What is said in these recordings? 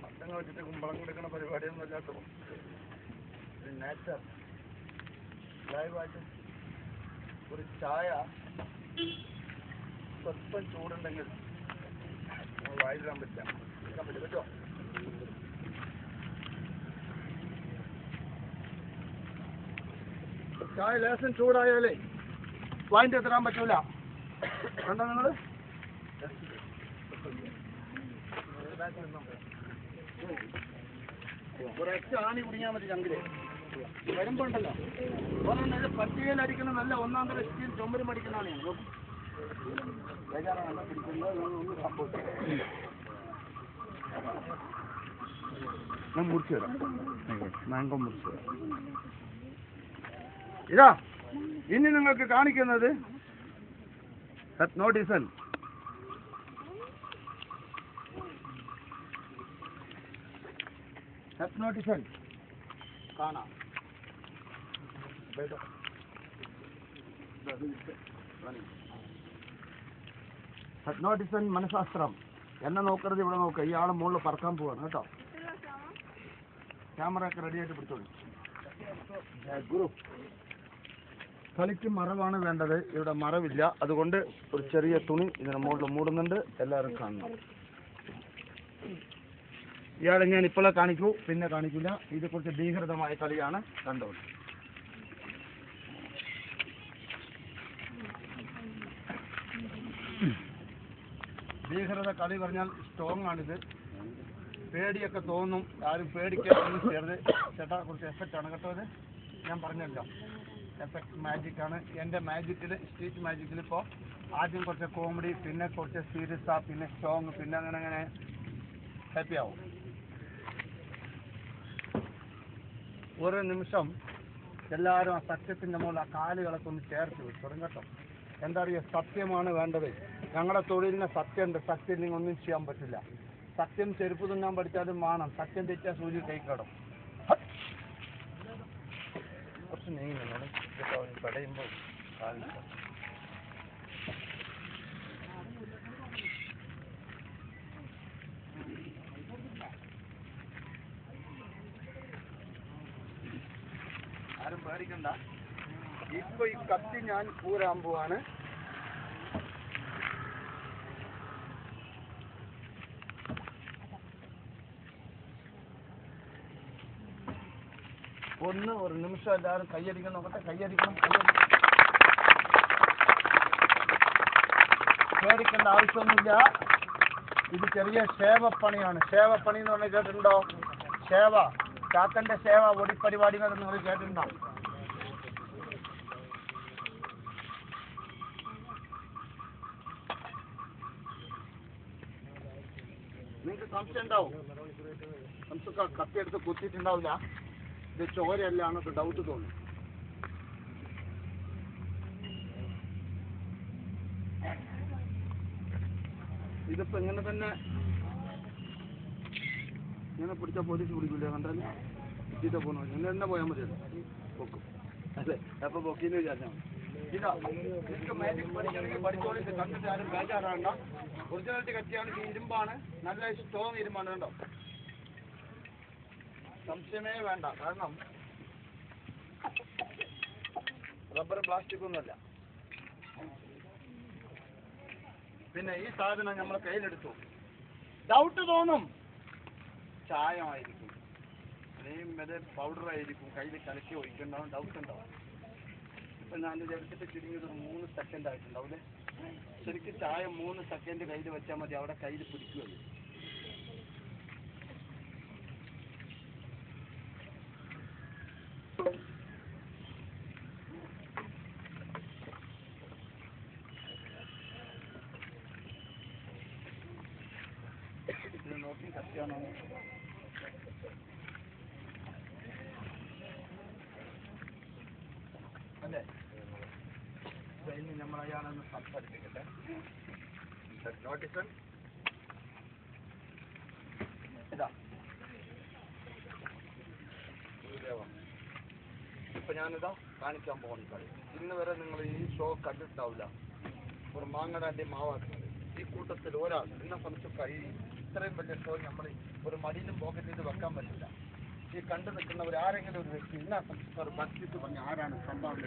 പട്ടങ്ങൾ വെച്ചിട്ട് കുമ്പളം കൊടുക്കുന്ന പരിപാടിയൊന്നും അല്ലാത്ത നേച്ചർ ലൈവായിട്ട് ഒരു ചായ സ്വല്പം ചൂടുണ്ടെങ്കിൽ വായിലിടാൻ പറ്റില്ല പറ്റും. പറ്റോ ചായ ലേശം ചൂടായാലേ വാങ്ങിട്ട് എത്തരാൻ പറ്റൂല. കണ്ടോ നിങ്ങൾ? ഒരൊറ്റ ആണി കുടിക്കാൻ മതി ചങ്കിൽ വരുമ്പോണ്ടല്ലോ. പട്ടികയിൽ അടിക്കുന്ന നല്ല ഒന്നാം തരം സ്റ്റീൽ ചുമരും അടിക്കുന്നതാണ് ഞാൻ നോക്ക്. ബേജാറാണ് പിടിക്കുന്നത് ഒന്ന് സപ്പോർട്ട് ഞാൻ മുറിച്ചു തരാം മാംഗോ മുറിച്ചു തരാം ഇതാ ഇനി നിങ്ങൾക്ക് കാണിക്കുന്നത് നോട്ടീസൻ ഹെപ്നോട്ടിസൺ കാണാം ബൈഠോ. ഹെപ്നോട്ടിസൺ മനഃശാസ്ത്രം. എന്നെ നോക്കരുത് ഇവിടെ നോക്കുക ഇയാളെ മുകളിൽ പറക്കാൻ പോവാണ് കേട്ടോ. ക്യാമറ ഒക്കെ റെഡി ആയിട്ട് പിടിച്ചോളൂ. കളിക്ക് മറവാണ് വേണ്ടത്. ഇവിടെ മറവില്ല. അതുകൊണ്ട് ഒരു ചെറിയ തുണി ഇതിന് മുകളിൽ മൂടുന്നുണ്ട്. എല്ലാവരും കാണുന്നു ഇയാളെ ഞാൻ ഇപ്പോഴേ കാണിക്കൂ? പിന്നെ കാണിക്കില്ല. ഇത് കുറച്ച് ഭീകരതമായ കളിയാണ് കണ്ടോളൂ ഭീകരത കളി പറഞ്ഞാൽ സ്ട്രോങ് ആണിത്. പേടിയൊക്കെ തോന്നും. ആരും പേടിക്കാനൊന്നും ചെയ്യരുത്. ചേട്ടാ കുറച്ച് എഫക്റ്റ് ആണ് കേട്ടോ ഇത്. ഞാൻ പറഞ്ഞല്ലോ. എഫക്റ്റ് മാജിക് ആണ്. എന്റെ മാജിക്കിൽ സ്ട്രീറ്റ് മാജിക്കിൽ ഇപ്പോൾ ആദ്യം കുറച്ച് കോമഡി പിന്നെ കുറച്ച് സീരിയസ് ആ പിന്നെ സ്ട്രോങ് പിന്നെ അങ്ങനെ അങ്ങനെ ഹാപ്പി ആവും. ഒരു നിമിഷം എല്ലാവരും ആ സത്യത്തിന്റെ മുകളിൽ ആ കാലുകളൊക്കെ ഒന്ന് ചേർത്ത് വെച്ചോളും കേട്ടോ. എന്താ പറയുക സത്യമാണ് വേണ്ടത്. ഞങ്ങളുടെ തൊഴിലിന് സത്യമുണ്ട് സത്യം നിങ്ങൾ ഒന്നും ചെയ്യാൻ പറ്റില്ല. സത്യം ചെരുപ്പ് തിന്നാൻ പഠിച്ചാലും വേണം സത്യം തെറ്റാ സൂര്യ കൈക്കടം കുറച്ച് നീങ്ങുന്നു ആരും പേടിക്കണ്ട. ഇപ്പൊ ഈ കത്തി ഞാൻ പൂരാൻ പോവാണ്. ഒന്ന് ഒരു നിമിഷം എല്ലാവരും കൈയടിക്കണം നോക്കട്ടെ കൈയടിക്കണം. പേടിക്കേണ്ട ആവശ്യമൊന്നുമില്ല. ഇത് ചെറിയ സേവപ്പണിയാണ് സേവപ്പണി എന്ന് പറഞ്ഞാൽ കേട്ടിട്ടുണ്ടോ? സേവ ചാത്തന്റെ സേവ ഒടിപ്പരിപാടികൾ നിങ്ങൾ കേട്ടിട്ടുണ്ടോ? നിങ്ങൾക്ക് സംശയം ഉണ്ടാവും. നമുക്ക് കത്തിയെടുത്ത് കുത്തിയിട്ടുണ്ടാവില്ല. ഇത് ചോരയല്ല എന്നൊക്കെ ഡൗട്ട് തോന്നും. ഇതിപ്പോ ഇങ്ങനെ തന്നെ ഇങ്ങനെ പിടിച്ച പോലീസ് പിടിക്കില്ല കണ്ടാൽ ചീത്ത പോണോ ഇങ്ങനെ തന്നെ പോയാൽ മതിയല്ലോ. പൊക്കും. അതെ അപ്പൊ പൊക്കിന്ന് വിചാരിച്ചാൽ മതി. ഇതാ എനിക്ക് മാജിക് ഒറിജിനാലിറ്റി കത്തിയാണ് ഇരുമ്പാണ്. നല്ല സ്ട്രോങ് ഇരുമ്പാണ് കണ്ടോ? സംശയമേ വേണ്ട. കാരണം റബ്ബർ പ്ലാസ്റ്റിക് ഒന്നുമല്ല. പിന്നെ ഈ സാധനം നമ്മൾ കയ്യിലെടുത്തു. ഡൗട്ട് തോന്നും. ചായമായിരിക്കും. അല്ലെങ്കിൽ പൗഡർ ആയിരിക്കും. കയ്യിൽ കലക്കി ഒഴിക്കണ്ടാവും. ഡൗട്ട് ഉണ്ടാവും. ഇപ്പൊ ഞാൻ എടുത്തിട്ട് ചുരുങ്ങിയത് മൂന്ന് സെക്കൻഡ് ആയിട്ടുണ്ടാവില്ലേ ശരിക്കും ചായ മൂന്ന് സെക്കൻഡ് കയ്യിൽ വെച്ചാൽ മതി. അവിടെ കയ്യിൽ പിടിക്കുകയുള്ളൂ ഇത് നോക്കി കത്തിയാണോ അല്ലേ ഇനി നമ്മൾ അയാളൊന്ന് സംസാരിപ്പിക്കട്ടെ നോട്ടീസ് ഇതാ ഇപ്പൊ ഞാനിതാ കാണിക്കാൻ പോകുന്ന ഇന്ന് വരെ നിങ്ങൾ ഈ ഷോ കണ്ടിട്ടുണ്ടാവില്ല ഒരു മാങ്ങടാന്റെ മാവാക്കുന്നത് ഈ കൂട്ടത്തിൽ ഒരാൾ എന്നെ സംബന്ധിച്ച് ഈ ഇത്രയും വലിയ ഷോ നമ്മൾ ഒരു മടിയിലും പോക്കറ്റിൽ ഇത് വെക്കാൻ പറ്റില്ല. ഈ കണ്ടു നിൽക്കുന്ന ഒരു ആരെങ്കിലും ഒരു വ്യക്തി ഇന്ന സംബന്ധിച്ച് ഒരു ബഡ്ജറ്റ് പറഞ്ഞ ആരാണ് സംഭാവന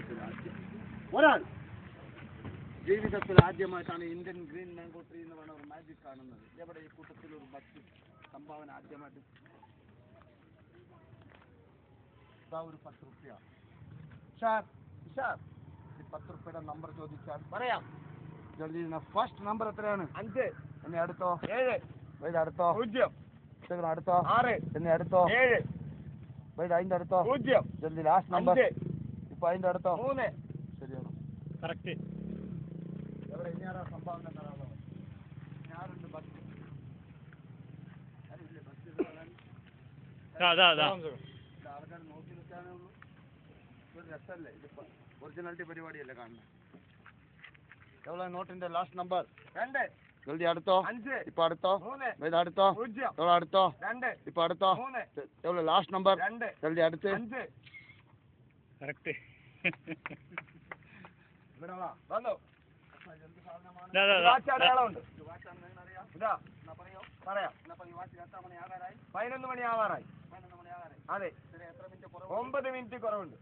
ഒരാൾ. ജീവിതത്തിൽ ആദ്യമായിട്ടാണ് ഇന്ത്യൻ ഗ്രീൻ മാംഗോ ട്രീ എന്ന് പറഞ്ഞ ഒരു മാജിക് കാണുന്നത്. എവിടെ ഈ കൂട്ടത്തിൽ ഒരു ബഡ്ജറ്റ് സംഭാവന ആദ്യമായിട്ട്? ഒരു പത്ത് റുപ്യ. ഷാർ ഷാർ ഈ പത്ത് റുപ്യയുടെ നമ്പർ ചോദിച്ചാൽ പറയാം. ഫസ്റ്റ് നമ്പർ എത്രയാണ്? അഞ്ച്. എന്നെ അടുത്തോ? ഏഴ്. വൈദ് അടുത്തോ പൂജ്യം അടുത്തോ ആറ് എന്നെ അടുത്തോ ഏഴ് വൈദ് അതിന്റെ അടുത്തോ പൂജ്യം ജൽദി ലാസ്റ്റ് നമ്പർ ഇപ്പൊ അതിന്റെ അടുത്തോ മൂന്ന് ശരിയാണ് കറക്റ്റ് എവിടെ ഇനി ആരാ സംഭാവന തരാമോ ഞാനുണ്ട് ബസ് ആരുമില്ലേ ബസ് തരാൻ അതാ അതാ ഇത് ആൾക്കാർ നോക്കി നിൽക്കാനേ ഉള്ളൂ ഒരു രസമല്ലേ ഇതിപ്പോ ഒറിജിനാലിറ്റി പരിപാടിയല്ലേ കാണുന്നത് എവിടെ നോട്ടിന്റെ ലാസ്റ്റ് നമ്പർ രണ്ട് ജൽദി അടുത്തോ? അഞ്ച് ഇപ്പൊ അടുത്തോ? ഇത് അടുത്തോ? എവിടെ അടുത്തോ? രണ്ട് ഇപ്പൊ അടുത്തോ? എവിടെ ലാസ്റ്റ് നമ്പർ രണ്ട് ജൽദി അടുത്ത്. കറക്റ്റ്. പതിനൊന്ന് മണി ആവാറായി അതെ. ഒമ്പത് മിനിറ്റ് കുറവുണ്ട്.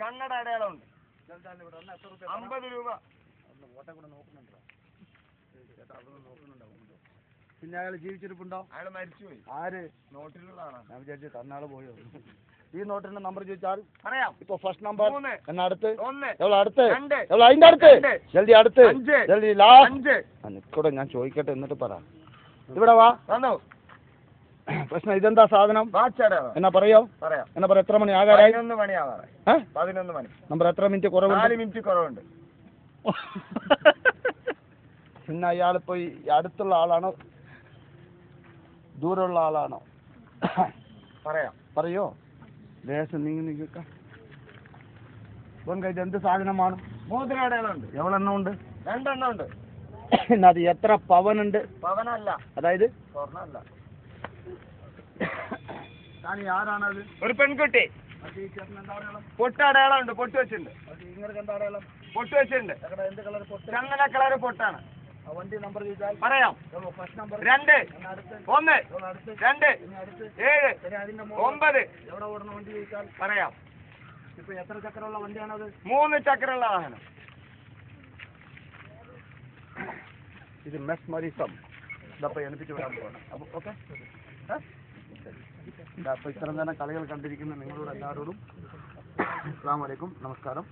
കണ്ണട അടയാളമുണ്ട്. അമ്പത് രൂപ. ഓട്ടം കൂടെ നോക്കുന്നുണ്ടോ? ചേട്ടാ അവിടെ നോക്കുന്നുണ്ടോ? പിന്നെ അയാൾ ജീവിച്ചിരിപ്പുണ്ടോ? അയാൾ മരിച്ചുപോയി. ആര്? നോട്ടിലുള്ളതാണ്. ഞാൻ വിചാരിച്ചു തന്നാൾ പോയോ. ഈ നോട്ടിന്റെ നമ്പർ ചോദിച്ചാൽ പറയാം. ഇപ്പൊ ഫസ്റ്റ് നമ്പർ എന്നാ അടുത്ത്? എവിടെ അടുത്ത്? എവിടെ അതിന്റെ അടുത്ത്? ജൽദി അടുത്ത്? ജൽദി ലാസ്റ്റ് നിക്കോടെ ഞാൻ ചോദിക്കട്ടെ എന്നിട്ട് പറ. ഇവിടെ വാ. പ്രശ്നം ഇതെന്താ സാധനം? എന്നാ പറയോ? പറയാം. എന്നാ പറ എത്ര മണി ആകാറായി? പതിനൊന്ന് മണി ആകാറായി പതിനൊന്ന് മണി. നമ്പർ എത്ര മിനിറ്റ് കുറവ് നാല് മിനിറ്റ് കുറവുണ്ട്. പിന്നെ അയാളിപ്പോ ഈ അടുത്തുള്ള ആളാണോ? ദൂരമുള്ള ആളാണോ? പറയാം. പറയോ? ദേശം നീങ്ങി നിൽക്ക. എന്ത് സാധനമാണ്? മോതിരടയാളുണ്ട് എവളെണ്ണം ഉണ്ട്? രണ്ടെണ്ണം ഉണ്ട്. പിന്നെ അത് എത്ര പവനുണ്ട്? പവനല്ല. അതായത്? സ്വർണല്ല താനി ആരാണത്? ഒരു പെൺകുട്ടി. പൊട്ടടയാളുണ്ട് പൊട്ടി ഉണ്ട്. പൊട്ടി വെച്ചിട്ടുണ്ട്. നിങ്ങൾക്ക് എന്താ അടയാളം? പൊട്ട് വെച്ചിട്ടുണ്ട്. എന്ത് കളർ പൊട്ട്? ചന്ദന കളർ പൊട്ടാണ്. വണ്ടി നമ്പർ ചോദിച്ചാൽ പറയാം. ഫസ്റ്റ് നമ്പർ രണ്ട്. ഒന്ന്. രണ്ട്. ഏഴ്. ഒമ്പത്. എവിടെ ഓടുന്ന വണ്ടി ചോദിച്ചാൽ? പറയാം. ഇപ്പൊ എത്ര ചക്രമുള്ള വണ്ടിയാണത് മൂന്ന് ചക്രമുള്ള വാഹനം. ഇത് മെസ്മറിസം ഇതപ്പൊ എനിപ്പിച്ച് വരാൻ പോകണം അപ്പൊ ഓക്കെ? അപ്പൊ ഇത്തരം തന്നെ കളികൾ കണ്ടിരിക്കുന്ന നിങ്ങളോട് എല്ലാവരോടും അസ്സാം വലൈക്കും നമസ്കാരം.